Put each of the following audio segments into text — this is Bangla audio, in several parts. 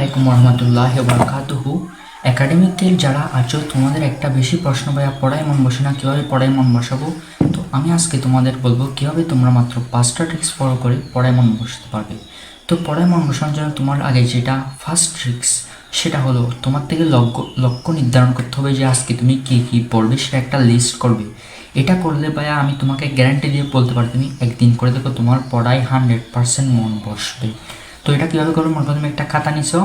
আলাইকুম রহমতুল্লাহ বারকাতুহু। একাডেমিকের যারা আছো, তোমাদের একটা বেশি প্রশ্ন ভাইয়া পড়ায় মন বসে না, কীভাবে পড়ায় মন বসাবো? তো আমি আজকে তোমাদের বলব, কীভাবে তোমরা মাত্র পাঁচটা ট্রিক্স ফলো করে পড়ায় মন বসাতে পারবে। তো পড়ায় মন বসানোর জন্য তোমার আগে যেটা ফার্স্ট ট্রিক্স সেটা হলো তোমার থেকে লক্ষ্য লক্ষ্য নির্ধারণ করতে হবে যে আজকে তুমি কী কী পড়বে, সেটা একটা লিস্ট করবে। এটা করলে ভাইয়া আমি তোমাকে গ্যারান্টি দিয়ে বলতে পারি তুমি একদিন করে দেখো তোমার পড়ায় হান্ড্রেড পার্সেন্ট মন বসবে। তো এটা কীভাবে করবে? মনে করো তুমি একটা খাতা নিছো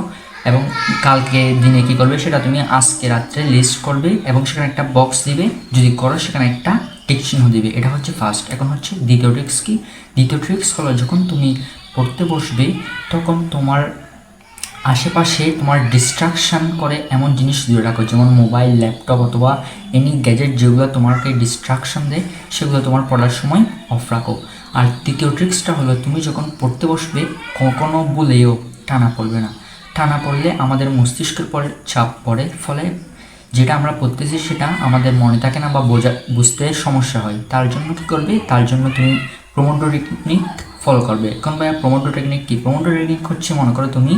এবং কালকে দিনে কি করবে সেটা তুমি আজকে রাত্রে লিস্ট করবে এবং সেখানে একটা বক্স দিবে। যদি করো সেখানে একটা টিকচিহ্ন দিবে। এটা হচ্ছে ফার্স্ট এখন হচ্ছে দ্বিতীয় ট্রিক্স কি? দ্বিতীয় ট্রিক্স হলো যখন তুমি পড়তে বসবে, তখন তোমার আশেপাশে তোমার ডিস্ট্রাকশান করে এমন জিনিস দূরে রাখো, যেমন মোবাইল ল্যাপটপ অথবা এনি গ্যাজেট যেগুলো তোমাকে ডিস্ট্রাকশন দেয়, সেগুলো তোমার পড়ার সময় অফ রাখো। আর তৃতীয় ট্রিক্সটা হলো তুমি যখন পড়তে বসবে, কখনো বলেও টানা পড়বে না। টানা পড়লে আমাদের মস্তিষ্কের পরে চাপ পড়ে, ফলে যেটা আমরা পড়তেছি সেটা আমাদের মনে থাকে না বা বোঝা, বুঝতে সমস্যা হয়। তার জন্য কী করবে? তার জন্য তুমি প্রমোটো টেকনিক ফলো করবে। এখন ভাইয়া প্রমোটো টেকনিক কী? প্রমোটো টেকনিক হচ্ছে মনে করো তুমি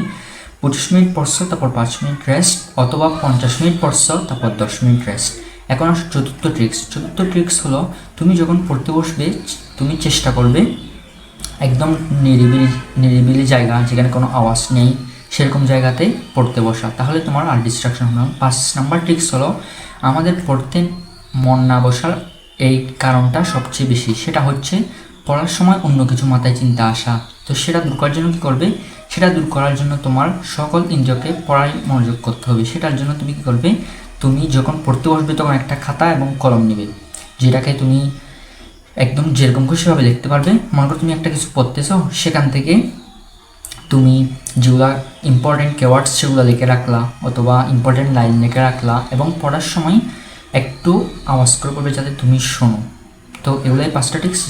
পঁচিশ মিনিট পড়ছো, তারপর পাঁচ মিনিট রেস্ট অথবা পঞ্চাশ মিনিট পড়ছো, তারপর দশ মিনিট রেস্ট এখন আসো চতুর্থ ট্রিক্স চতুর্থ ট্রিক্স হলো, তুমি যখন পড়তে বসবে, তুমি চেষ্টা করবে, একদম নিরিবিলি নিরিবিলি জায়গা, যেখানে কোনো আওয়াজ নেই, সেরকম জায়গাতে পড়তে বসা। তাহলে তোমার আর ডিস্ট্রাকশন হবে পাঁচ নাম্বার ট্রিক্স হলো, আমাদের পড়তে মন না বসার এই কারণটা সবচেয়ে বেশি। সেটা হচ্ছে, পড়ার সময় অন্য কিছু মাথায় চিন্তা আসা। তো সেটা দূর করার জন্য কী করবে? সেটা দূর করার জন্য তোমার সকল ইন্দ্রিয়কে পড়ায় মনোযোগ করতে হবে। সেটার জন্য তুমি কী করবে? তুমি যখন পড়তে বসবে তখন একটা খাতা এবং কলম নেবে, যেটাকে তুমি একদম যেরকম খুশিভাবে লিখতে পারবে। মনে করো তুমি একটা কিছু পড়তেছো, সেখান থেকে তুমি যেগুলা ইম্পর্টেন্ট কেওয়ার্ডস সেগুলো লিখে রাখলা অথবা ইম্পর্টেন্ট লাইন লিখে রাখলা এবং পড়ার সময় একটু আওয়াজ করে পড়বে যাতে তুমি শোনো। তো এগুলাই পাঁচটা টিক্স